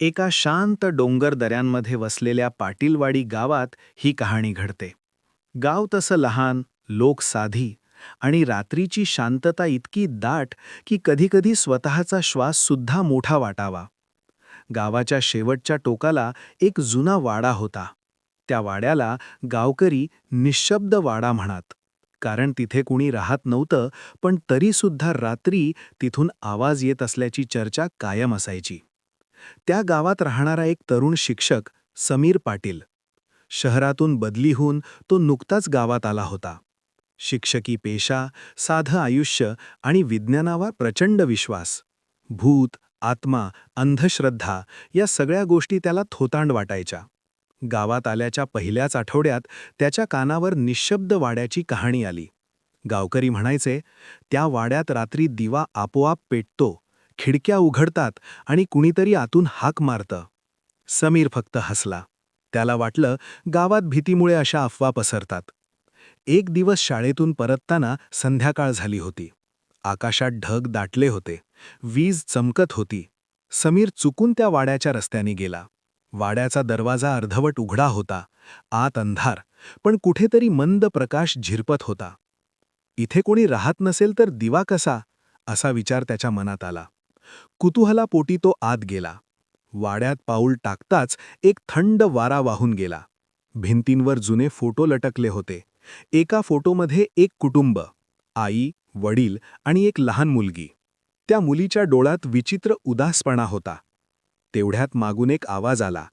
एका शांत डोंगर दऱ्यांमध्ये वसलेल्या पाटीलवाडी गावात ही कहाणी घडते. गाव तसं लहान लोक साधी आणि रात्रीची शांतता इतकी दाट की कधीकधी स्वतःचा श्वाससुद्धा मोठा वाटावा. गावाच्या शेवटच्या टोकाला एक जुना वाडा होता. त्या वाड्याला गावकरी निशब्द वाडा म्हणत. कारण तिथे कुणी राहत नव्हतं पण तरीसुद्धा रात्री तिथून आवाज येत असल्याची चर्चा कायम असायची. त्या गावात राहणारा एक तरुण शिक्षक समीर पाटील. शहरातून बदली होऊन तो नुकताच गावात आला होता. शिक्षकी पेशा साधं आयुष्य आणि विज्ञानावर प्रचंड विश्वास. भूत आत्मा अंधश्रद्धा या सगळ्या गोष्टी त्याला थोतांड वाटायच्या. गावात आल्याच्या पहिल्याच आठवड्यात त्याच्या कानावर निशब्द वाड्याची कहाणी आली. गावकरी म्हणायचे त्या वाड्यात रात्री दिवा आपोआप पेटतो खिडक्या उघडतात आणि कुणीतरी आतून हाक मारतं. समीर फक्त हसला. त्याला वाटलं गावात भीतीमुळे अशा अफवा पसरतात. एक दिवस शाळेतून परतताना संध्याकाळ झाली होती. आकाशात ढग दाटले होते. वीज चमकत होती. समीर चुकून त्या वाड्याच्या रस्त्याने गेला. वाड्याचा दरवाजा अर्धवट उघडा होता. आत अंधार पण कुठेतरी मंद प्रकाश झिरपत होता. इथे कोणी राहत नसेल तर दिवा कसा? असा विचार त्याच्या मनात आला. कुतूहलापोटी तो आत गेला. वाड्यात पाऊल टाकताच एक थंड वारा वाहून गेला. भिंतींवर जुने फोटो लटकले होते. एका फोटोमध्ये एक कुटुंब आई वडील आणि एक लहान मुलगी. त्या मुलीच्या डोळ्यात विचित्र उदासपणा होता. तेवढ्यात मागून एक आवाज आला.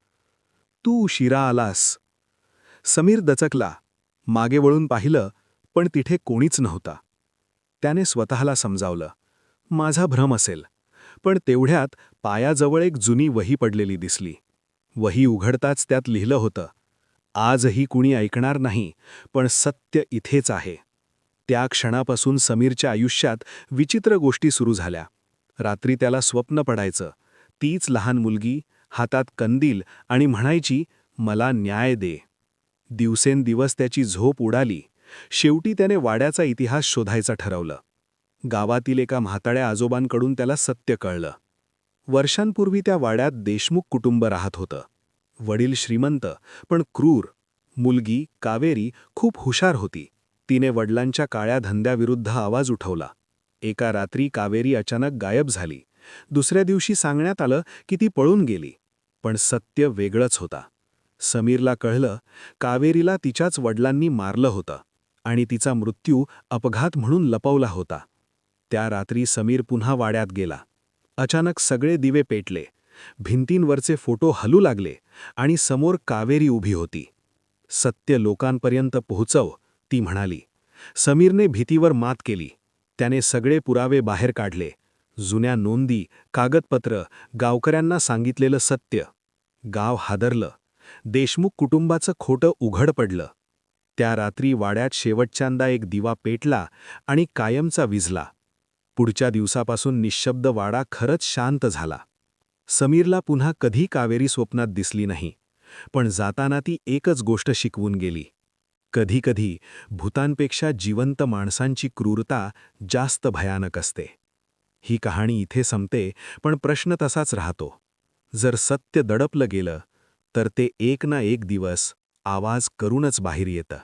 तू उशिरा आलास. समीर दचकला. मागे वळून पाहिलं पण तिथे कोणीच नव्हता. त्याने स्वतःला समजावलं. माझा भ्रम असेल. पण तेवढ्यात पायाजवळ एक जुनी वही पडलेली दिसली. वही उघडताच त्यात लिहिलं होतं आजही कुणी ऐकणार नाही पण सत्य इथेच आहे. त्या क्षणापासून समीरच्या आयुष्यात विचित्र गोष्टी सुरू झाल्या. रात्री त्याला स्वप्न पडायचं. तीच लहान मुलगी हातात कंदील आणि म्हणायची मला न्याय दे. दिवसेंदिवस त्याची झोप उडाली. शेवटी त्याने वाड्याचा इतिहास शोधायचा ठरवलं. गावातील एका म्हाताळ्या आजोबांकडून त्याला सत्य कळलं. वर्षांपूर्वी त्या वाड्यात देशमुख कुटुंब राहत होतं. वडील श्रीमंत पण क्रूर. मुलगी कावेरी खूप हुशार होती. तिने वडिलांच्या काळ्या धंद्याविरुद्ध आवाज उठवला. एका रात्री कावेरी अचानक गायब झाली. दुसऱ्या दिवशी सांगण्यात आलं की ती पळून गेली. पण सत्य वेगळंच होता. समीरला कळलं कावेरीला तिच्याच वडिलांनी मारलं होतं आणि तिचा मृत्यू अपघात म्हणून लपवला होता. त्या रात्री समीर पुन्हा वाड्यात गेला. अचानक सगळे दिवे पेटले. भिंतींवरचे फोटो हलू लागले आणि समोर कावेरी उभी होती. सत्य लोकांपर्यंत पोहोचव ती म्हणाली. समीरने भीतीवर मात केली. त्याने सगळे पुरावे बाहेर काढले. जुन्या नोंदी कागदपत्र गावकऱ्यांना सांगितलेलं सत्य. गाव हादरलं. देशमुख कुटुंबाचं खोटं उघड पडलं. त्या रात्री वाड्यात शेवटच्यांदा एक दिवा पेटला आणि कायमचा विझला. पुढच्या दिवसापासून निशब्द वाडा खरंच शांत झाला. समीरला पुन्हा कधी कावेरी स्वप्नात दिसली नाही पण जाताना ती एकच गोष्ट शिकवून गेली. कधीकधी भूतांपेक्षा जिवंत माणसांची क्रूरता जास्त भयानक असते. ही कहाणी इथे संपते पण प्रश्न तसाच राहतो. जर सत्य दडपलं गेलं तर ते एक ना एक दिवस आवाज करूनच बाहेर येतं.